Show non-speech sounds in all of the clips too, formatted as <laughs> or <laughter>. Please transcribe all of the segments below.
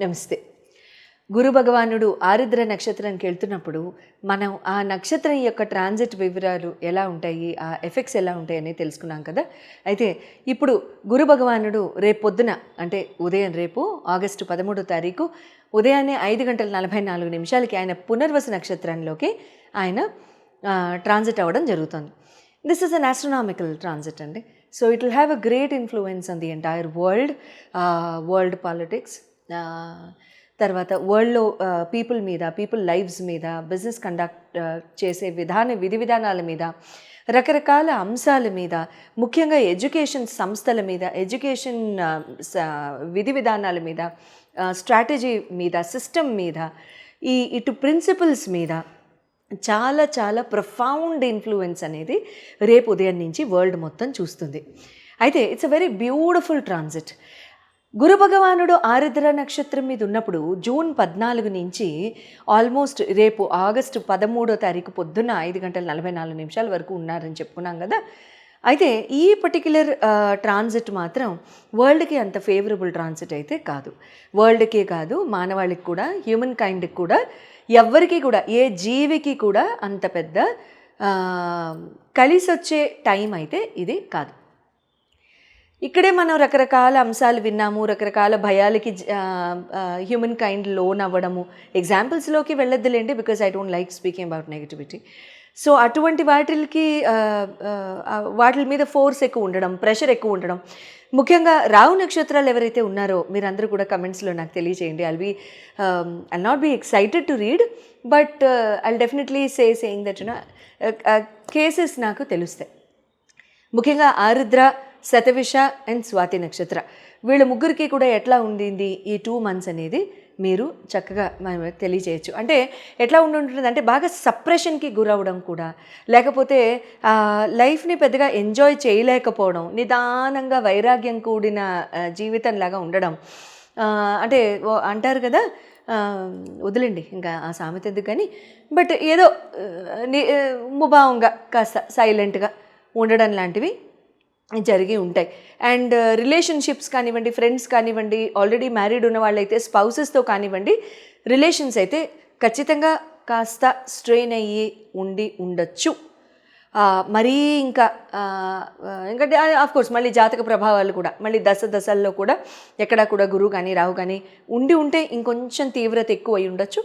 నమస్తే. గురు భగవానుడు ఆరుద్ర నక్షత్రానికి వెళ్తున్నప్పుడు మనం ఆ నక్షత్రం యొక్క ట్రాన్సిట్ వివరాలు ఎలా ఉంటాయి ఆ ఎఫెక్ట్స్ ఎలా ఉంటాయి తెలుసుకున్నాం కదా. అయితే ఇప్పుడు గురు భగవానుడు రేపు పొద్దున అంటే ఉదయం రేపు ఆగస్టు పదమూడో తారీఖు ఉదయాన్నే ఐదు గంటల నలభై నాలుగు నిమిషాలకి ఆయన పునర్వసు నక్షత్రంలోకి ఆయన ట్రాన్సిట్ అవ్వడం జరుగుతుంది. This is an astronomical transit అండి. So it will have a great influence on the entire world world politics తర్వాత వరల్డ్లో పీపుల్ మీద పీపుల్ లైవ్స్ మీద బిజినెస్ కండక్ట్ చేసే విధాన విధి విధానాల మీద రకరకాల అంశాల మీద ముఖ్యంగా ఎడ్యుకేషన్ సంస్థల మీద ఎడ్యుకేషన్ విధి విధానాల మీద స్ట్రాటజీ మీద సిస్టమ్ మీద ఈ ఇటు ప్రిన్సిపల్స్ మీద చాలా చాలా ప్రొఫౌండ్ ఇన్ఫ్లుయెన్స్ అనేది రేపు ఉదయం నుంచి వరల్డ్ మొత్తం చూస్తుంది. అయితే it's a very beautiful transit. Guru భగవానుడు ఆరుద్ర నక్షత్రం మీద ఉన్నప్పుడు జూన్ పద్నాలుగు నుంచి ఆల్మోస్ట్ రేపు ఆగస్టు పదమూడో తారీఖు పొద్దున్న ఐదు గంటల నలభై నాలుగు నిమిషాల వరకు ఉన్నారని చెప్పుకున్నాం కదా. అయితే ఈ పర్టిక్యులర్ ట్రాన్సిట్ మాత్రం వరల్డ్కి అంత ఫేవరబుల్ ట్రాన్సిట్ అయితే కాదు. వరల్డ్కే కాదు మానవాళికి కూడా హ్యూమన్ కైండ్కి కూడా ఎవ్వరికి కూడా ఏ జీవికి కూడా అంత పెద్ద కలిసొచ్చే టైం అయితే ఇది కాదు. ఇక్కడే మనం రకరకాల అంశాలు విన్నాము రకరకాల భయాలకి హ్యూమన్ కైండ్ లోన్ అవ్వడము. ఎగ్జాంపుల్స్లోకి వెళ్ళొద్దులేండి because I don't like speaking about negativity so అటువంటి వాటికి వాటి మీద ఫోర్స్ ఎక్కువ ఉండడం ప్రెషర్ ఎక్కువ ఉండడం. ముఖ్యంగా రావు నక్షత్రాలు ఎవరైతే ఉన్నారో మీరందరూ కూడా కమెంట్స్లో నాకు తెలియజేయండి I'll be I'll not be excited to read but I'll definitely say saying that cases నాకు తెలుస్తాయి. ముఖ్యంగా ఆరుద్ర శతవిష అండ్ స్వాతి నక్షత్ర. వీళ్ళ ముగ్గురికి కూడా ఎట్లా ఉండింది ఈ టూ మంత్స్ అనేది మీరు చక్కగా మనం తెలియచేయచ్చు. అంటే ఎట్లా ఉండి ఉంటుంది అంటే బాగా సప్రెషన్కి గురవడం కూడా లేకపోతే లైఫ్ని పెద్దగా ఎంజాయ్ చేయలేకపోవడం నిదానంగా వైరాగ్యం కూడిన జీవితంలాగా ఉండడం. అంటే అంటారు కదా వదిలేండి ఇంకా ఆ సామెత ఎందుకు కానీ బట్ ఏదో ముభావంగా కాస్త సైలెంట్గా ఉండడం లాంటివి జరిగి ఉంటాయి. అండ్ రిలేషన్షిప్స్ uh, కానివ్వండి ఫ్రెండ్స్ కానివ్వండి ఆల్రెడీ మ్యారీడ్ ఉన్న వాళ్ళైతే స్పౌసెస్తో కానివ్వండి రిలేషన్స్ అయితే ఖచ్చితంగా కాస్త స్ట్రెయిన్ అయ్యి ఉండి ఉండొచ్చు. మరీ ఇంకా ఎందుకంటే కోర్స్ మళ్ళీ జాతక ప్రభావాలు కూడా మళ్ళీ దశ దశల్లో కూడా ఎక్కడా కూడా గురువు కానీ రావు కానీ ఉండి ఉంటే ఇంకొంచెం తీవ్రత ఎక్కువ అయి ఉండొచ్చు.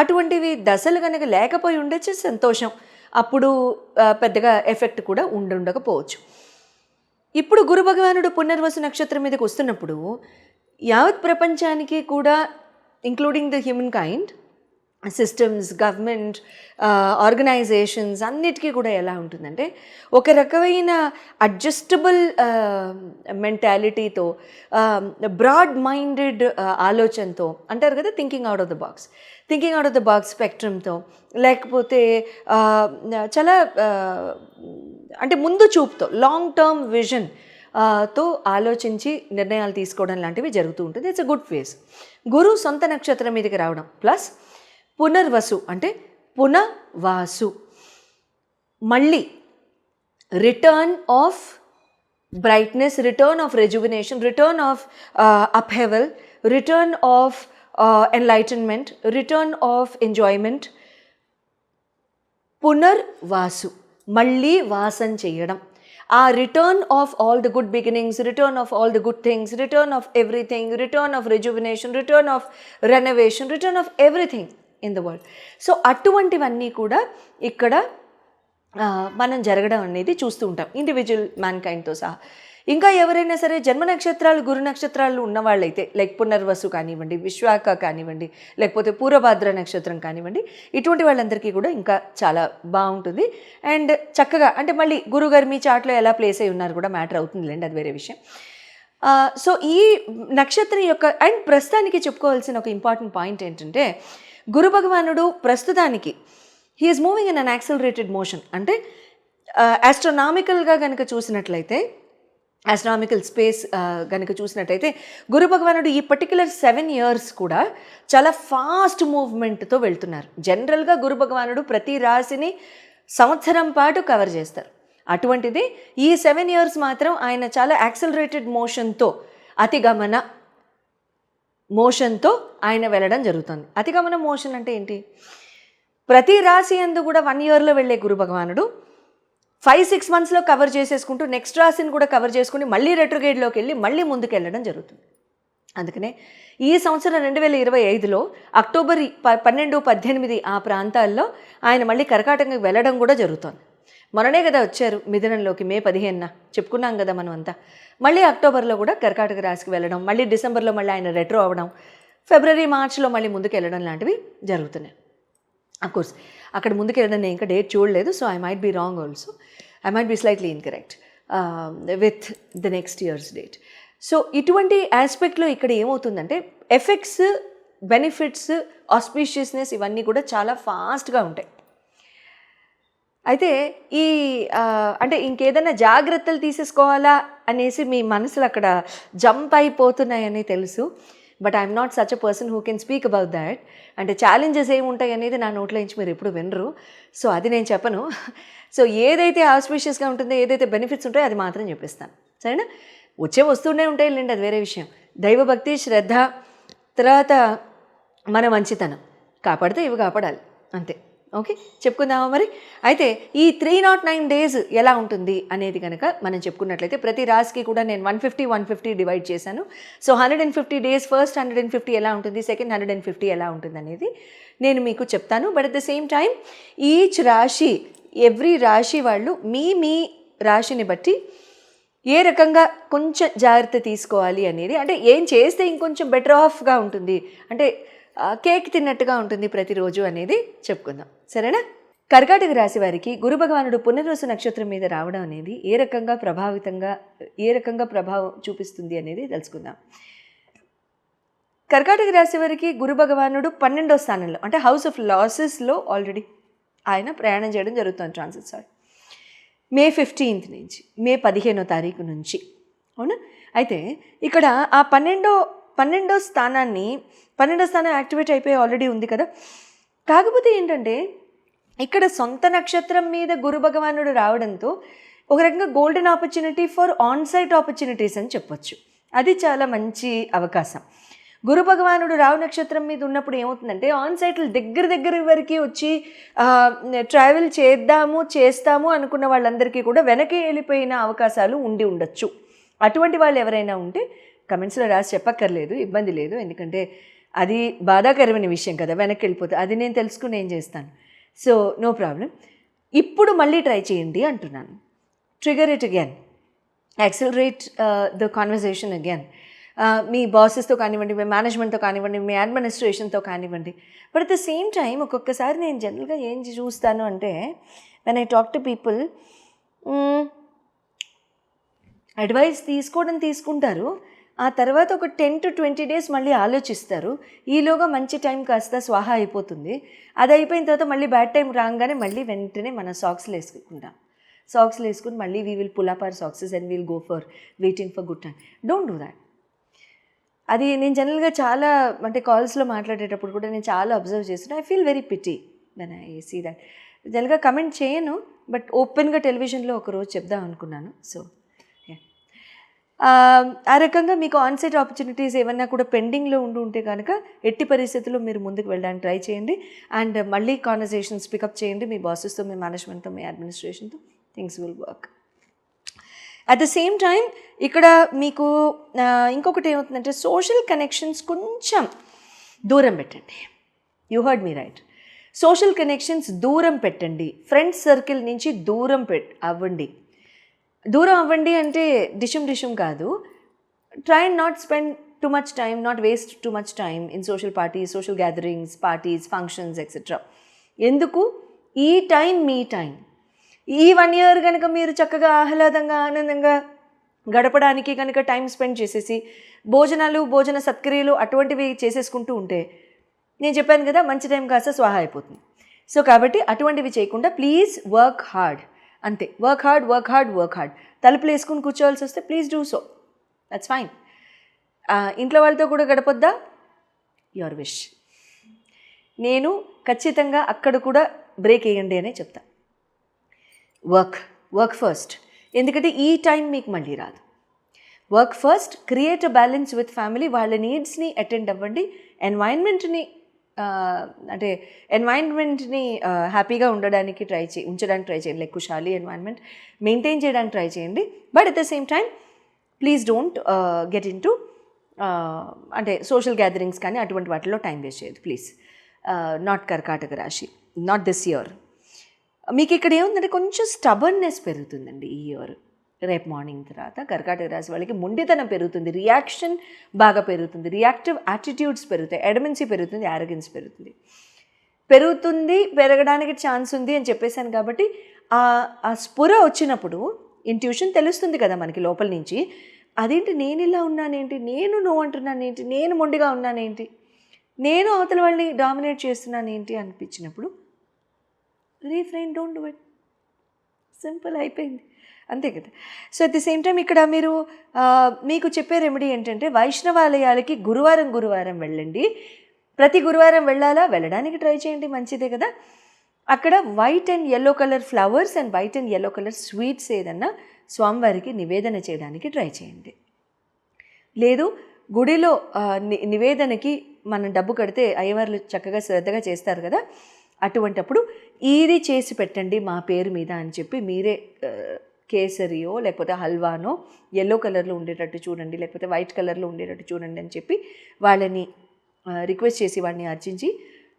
అటువంటివి దశలు కనుక లేకపోయి ఉండొచ్చు సంతోషం. అప్పుడు పెద్దగా ఎఫెక్ట్ కూడా ఉండుండకపోవచ్చు. ఇప్పుడు గురు భగవానుడు పునర్వసు నక్షత్రం మీదకి వస్తున్నప్పుడు యావత్ ప్రపంచానికి కూడా including the human kind systems government organisations అన్నిటికీ కూడా ఎలా ఉంటుందంటే ఒక రకమైన అడ్జస్టబుల్ మెంటాలిటీతో బ్రాడ్ మైండెడ్ ఆలోచనతో అంటారు కదా thinking out of the box thinking out of the box స్పెక్ట్రమ్తో లేకపోతే uh, చాలా uh, అంటే ముందు చూపుతో లాంగ్ టర్మ్ విజన్తో ఆలోచించి నిర్ణయాలు తీసుకోవడం లాంటివి జరుగుతూ ఉంటుంది. It's a good phase Guru సొంత నక్షత్రం మీదకి రావడం. ప్లస్ పునర్వసు అంటే పునవాసు. మళ్ళీ return of brightness return of rejuvenation return of upheaval return of enlightenment return of enjoyment Punarvasu. మళ్ళీ వాసం చేయడం. ఆ return of all the good beginnings return of all the good things return of everything return of rejuvenation return of renovation return of everything in the world so అటువంటివన్నీ కూడా ఇక్కడ మనం జరగడం అనేది చూస్తూ ఉంటాం. ఇండివిజువల్ మ్యాన్ కైండ్తో సహా. ఇంకా ఎవరైనా సరే జన్మ నక్షత్రాలు గురు నక్షత్రాలు ఉన్నవాళ్ళైతే లైక్ పునర్వసు కానివ్వండి విశ్వాక కానివ్వండి లేకపోతే పూర్వభాద్ర నక్షత్రం కానివ్వండి ఇటువంటి వాళ్ళందరికీ కూడా ఇంకా చాలా బాగుంటుంది. అండ్ చక్కగా అంటే మళ్ళీ గురుగారు మీ చాట్లో ఎలా ప్లేస్ అయి ఉన్నారు కూడా మ్యాటర్ అవుతుందిలేండి అది వేరే విషయం. సో ఈ నక్షత్రం యొక్క అండ్ ప్రస్తుతానికి చెప్పుకోవాల్సిన ఒక ఇంపార్టెంట్ పాయింట్ ఏంటంటే గురు భగవానుడు ప్రస్తుతానికి he's moving in an accelerated motion అంటే ఆస్ట్రోనామికల్గా కనుక చూసినట్లయితే ఆస్ట్రామికల్ స్పేస్ కనుక చూసినట్టయితే గురు భగవానుడు ఈ పర్టికులర్ సెవెన్ ఇయర్స్ కూడా చాలా ఫాస్ట్ మూవ్మెంట్తో వెళ్తున్నారు. జనరల్గా గురు భగవానుడు ప్రతి రాశిని సంవత్సరం పాటు కవర్ చేస్తారు. అటువంటిది ఈ సెవెన్ ఇయర్స్ మాత్రం ఆయన చాలా యాక్సలరేటెడ్ మోషన్తో అతిగమన మోషన్తో ఆయన వెళ్ళడం జరుగుతుంది. అతిగమన మోషన్ అంటే ఏంటి? ప్రతి రాశి అందు కూడా వన్ ఇయర్లో వెళ్ళే గురు భగవానుడు ఫైవ్ సిక్స్ మంత్స్లో కవర్ చేసేసుకుంటూ నెక్స్ట్ రాశిని కూడా కవర్ చేసుకుని మళ్ళీ రెట్రోగేడ్లోకి వెళ్ళి మళ్ళీ ముందుకు వెళ్ళడం జరుగుతుంది. అందుకనే ఈ సంవత్సరం రెండు వేల ఇరవై ఐదులో అక్టోబర్ ప పన్నెండు పద్దెనిమిది ఆ ప్రాంతాల్లో ఆయన మళ్ళీ కర్కాటకంకి వెళ్ళడం కూడా జరుగుతోంది. మొన్ననే కదా వచ్చారు మిథునంలోకి మే పదిహేనున. చెప్పుకున్నాం కదా మనం అంతా మళ్ళీ అక్టోబర్లో కూడా కర్కాటక రాశికి వెళ్ళడం మళ్ళీ డిసెంబర్లో మళ్ళీ ఆయన రెట్రో అవ్వడం ఫిబ్రవరి మార్చిలో మళ్ళీ ముందుకు వెళ్ళడం లాంటివి జరుగుతున్నాయి. కోర్స్ అక్కడ ముందుకు వెళ్ళడం నేను ఇంకా డేట్ చూడలేదు so I might be wrong also I might be slightly incorrect with the next years date so ఇటువంటి ఆస్పెక్ట్లో ఇక్కడ ఏమవుతుందంటే ఎఫెక్ట్స్ బెనిఫిట్స్ ఆస్పీషియస్నెస్ ఇవన్నీ కూడా చాలా ఫాస్ట్గా ఉంటాయి. అయితే ఈ అంటే ఇంకేదైనా జాగ్రత్తలు తీసేసుకోవాలా అనేసి మీ మనసులు అక్కడ జంప్ అయిపోతున్నాయని తెలుసు. But I'm not such a person who can speak about that అంటే ఛాలెంజెస్ ఏముంటాయి అనేది నా నోట్లో నుంచి మీరు ఎప్పుడు వినరు. సో అది నేను చెప్పను. <laughs> సో ఏదైతే ఆస్పిషియస్గా ఉంటుందో ఏదైతే బెనిఫిట్స్ ఉంటాయో అది మాత్రం చెప్పిస్తాను. సరేనా? వచ్చే వస్తూనే ఉంటాయి లేండి అది వేరే విషయం. దైవభక్తి శ్రద్ధ తర్వాత మన మంచితనం. కాపాడితే ఇవి కాపాడాలి. అంతే. ఓకే చెప్పుకుందామా మరి? అయితే ఈ త్రీ నాట్ నైన్ డేస్ ఎలా ఉంటుంది అనేది కనుక మనం చెప్పుకున్నట్లయితే ప్రతి రాశికి కూడా నేను one fifty one fifty divide చేశాను. So hundred and fifty days first hundred and fifty ఎలా ఉంటుంది? సెకండ్ హండ్రెడ్ అండ్ ఫిఫ్టీ ఎలా ఉంటుంది అనేది నేను మీకు చెప్తాను. But at the same time each రాశి ఎవ్రీ రాశి వాళ్ళు మీ మీ రాశిని బట్టి ఏ రకంగా కొంచెం జాగ్రత్త తీసుకోవాలి అనేది అంటే ఏం చేస్తే ఇంకొంచెం బెటర్ ఆఫ్గా ఉంటుంది అంటే కేక్ తిన్నట్టుగా ఉంటుంది ప్రతిరోజు అనేది చెప్పుకుందాం. సరేనా? కర్కాటక రాశి వారికి గురు భగవానుడు పునర్వసు నక్షత్రం మీద రావడం అనేది ఏ రకంగా ప్రభావితంగా ఏ రకంగా ప్రభావం చూపిస్తుంది అనేది తెలుసుకుందాం. కర్కాటక రాశి వారికి గురు భగవానుడు పన్నెండో స్థానంలో అంటే హౌస్ ఆఫ్ లాసెస్లో ఆల్రెడీ ఆయన ప్రయాణం చేయడం జరుగుతుంది ట్రాన్సిట్ సారీ. మే ఫిఫ్టీన్త్ నుంచి మే పదిహేనో తారీఖు నుంచి అవునా? అయితే ఇక్కడ ఆ పన్నెండో పన్నెండో స్థానాన్ని పన్నెండో స్థానం యాక్టివేట్ అయిపోయి ఆల్రెడీ ఉంది కదా? కాకపోతే ఏంటంటే ఇక్కడ సొంత నక్షత్రం మీద గురు భగవానుడు రావడంతో ఒక రకంగా golden opportunity for on site opportunities అని చెప్పొచ్చు. అది చాలా మంచి అవకాశం. గురు భగవానుడు రావు నక్షత్రం మీద ఉన్నప్పుడు ఏమవుతుందంటే ఆన్ సైట్లు దగ్గర దగ్గర వరకు వచ్చి ట్రావెల్ చేద్దాము చేస్తాము అనుకున్న వాళ్ళందరికీ కూడా వెనక్కి వెళ్ళిపోయిన అవకాశాలు ఉండి ఉండొచ్చు. అటువంటి వాళ్ళు ఎవరైనా ఉంటే కమెంట్స్లో రాసి చెప్పక్కర్లేదు ఇబ్బంది లేదు. ఎందుకంటే అది బాధాకరమైన విషయం కదా వెనక్కి వెళ్ళిపోతే. అది నేను తెలుసుకుని ఏం చేస్తాను? సో నో ప్రాబ్లం ఇప్పుడు మళ్ళీ ట్రై చేయండి అంటున్నాను. Trigger it again accelerate the conversation again మీ బాసెస్తో కానివ్వండి మీ మేనేజ్మెంట్తో కానివ్వండి మీ అడ్మినిస్ట్రేషన్తో కానివ్వండి. But at the same time ఒక్కొక్కసారి నేను జనరల్గా ఏం చూస్తాను అంటే when I talk to people advice తీసుకోవడం తీసుకుంటారు. ఆ తర్వాత ఒక టెన్ టు ట్వంటీ డేస్ మళ్ళీ ఆలోచిస్తారు. ఈలోగా మంచి టైం కాస్త స్వాహా అయిపోతుంది. అది అయిపోయిన తర్వాత మళ్ళీ బ్యాడ్ టైం రాగానే మళ్ళీ వెంటనే మన సాక్స్లు వేసుకుంటాం. సాక్స్లు వేసుకుని మళ్ళీ we will pull up our socks and will go for waiting for good time don't do that అది నేను జనరల్గా చాలా అంటే కాల్స్లో మాట్లాడేటప్పుడు కూడా నేను చాలా అబ్జర్వ్ చేస్తున్నా I feel very pity then I see that జనరల్గా కమెంట్ చేయను బట్ ఓపెన్గా టెలివిజన్లో ఒకరోజు చెప్దాం అనుకున్నాను. సో ఆ రకంగా మీకు ఆన్సైట్ ఆపర్చునిటీస్ ఏమన్నా కూడా పెండింగ్లో ఉండి ఉంటే కనుక ఎట్టి పరిస్థితుల్లో మీరు ముందుకు వెళ్ళడానికి ట్రై చేయండి. అండ్ మళ్ళీ కాన్వర్సేషన్స్ పికప్ చేయండి. మీ బాసెస్తో మీ మేనేజ్మెంట్తో మీ అడ్మినిస్ట్రేషన్తో things will work at the same time ఇక్కడ మీకు ఇంకొకటి ఏమవుతుందంటే సోషల్ కనెక్షన్స్ కొంచెం దూరం పెట్టండి. You heard me right social connections దూరం పెట్టండి. ఫ్రెండ్స్ సర్కిల్ నుంచి దూరం పెట్ అవ్వండి. దూరం అవ్వండి అంటే డిషుమ్ డిషుమ్ కాదు. Try and not spend too much time not waste too much time in social parties social gatherings parties functions etcetera ఎందుకు? ఈ టైం మీ టైం ఈ వన్ ఇయర్ కనుక మీరు చక్కగా ఆహ్లాదంగా ఆనందంగా గడపడానికి కనుక టైం స్పెండ్ చేసేసి భోజనాలు భోజన సత్క్రియలు అటువంటివి చేసేసుకుంటూ ఉంటే నేను చెప్పాను కదా మంచి టైం కాస్త స్వాహ అయిపోతుంది. సో కాబట్టి అటువంటివి చేయకుండా ప్లీజ్ వర్క్ హార్డ్ అంతే. Work hard work hard work hard తలుపులు వేసుకుని కూర్చోవాల్సి వస్తే please do so that's fine ఇంట్లో వాళ్ళతో కూడా గడపొద్దా? యువర్ విష్ నేను ఖచ్చితంగా అక్కడ కూడా బ్రేక్ వేయండి అనే చెప్తా. వర్క్ వర్క్ ఫస్ట్ ఎందుకంటే ఈ టైం మీకు మళ్ళీ రాదు. Work first create a balance with family వాళ్ళ నీడ్స్ని అటెండ్ అవ్వండి. ఎన్వైర్న్మెంట్ని అంటే ఎన్వైరన్మెంట్ని హ్యాపీగా ఉండడానికి ట్రై చేయి ఉంచడానికి ట్రై చేయండి. లైక్ కుషాలి ఎన్వైరన్మెంట్ మెయింటైన్ చేయడానికి ట్రై చేయండి. But at the same time please don't get in to అంటే సోషల్ గ్యాదరింగ్స్ కానీ అటువంటి వాటిలో టైం వేస్ట్ చేయదు ప్లీజ్ నాట్ కర్కాటక రాశి నాట్ దిస్ ఇయర్ మీకు ఇక్కడ ఏముందంటే కొంచెం స్టబర్నెస్ పెరుగుతుందండి ఈ ఇయర్ రేపు మార్నింగ్ తర్వాత కర్కాటక రాశి వాళ్ళకి మొండితనం పెరుగుతుంది. రియాక్షన్ బాగా పెరుగుతుంది. రియాక్టివ్ యాటిట్యూడ్స్ పెరుగుతాయి. ఎడమెన్సీ పెరుగుతుంది. యారగెన్స్ పెరుగుతుంది. పెరుగుతుంది పెరగడానికి ఛాన్స్ ఉంది అని చెప్పేశాను కాబట్టి ఆ స్పుర వచ్చినప్పుడు ఇంట్యూషన్ తెలుస్తుంది కదా మనకి లోపల నుంచి. అదేంటి నేను ఇలా ఉన్నానేంటి? నేను నో అంటున్నానేంటి? నేను మొండిగా ఉన్నానేంటి? నేను అవతల వాళ్ళని డామినేట్ చేస్తున్నానేంటి అనిపించినప్పుడు refrain don't do it. Simple అయిపోయింది. అంతే కదా. So at the same time ఇక్కడ మీరు మీకు చెప్పే రెమెడీ ఏంటంటే వైష్ణవాలయాలకి గురువారం గురువారం వెళ్ళండి. ప్రతి గురువారం వెళ్ళాలా? వెళ్ళడానికి ట్రై చేయండి మంచిదే కదా. అక్కడ white and yellow colour flowers and white and yellow colour sweets ఏదన్నా స్వామివారికి నివేదన చేయడానికి ట్రై చేయండి. లేదు గుడిలో ని- నివేదనకి మనం డబ్బు కడితే అయ్యవార్లు చక్కగా శ్రద్ధగా చేస్తారు కదా. అటువంటప్పుడు ఇది చేసి పెట్టండి మా పేరు మీద అని చెప్పి మీరే కేసరియో లేకపోతే హల్వానో ఎల్లో కలర్లో ఉండేటట్టు చూడండి లేకపోతే వైట్ కలర్లో ఉండేటట్టు చూడండి అని చెప్పి వాళ్ళని రిక్వెస్ట్ చేసి వాడిని అర్చించి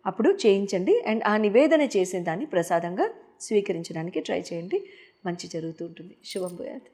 అప్పుడు చేయించండి. అండ్ ఆ నివేదన చేసిన దాన్ని ప్రసాదంగా స్వీకరించడానికి ట్రై చేయండి. మంచి జరుగుతూ ఉంటుంది. శుభం పోయాది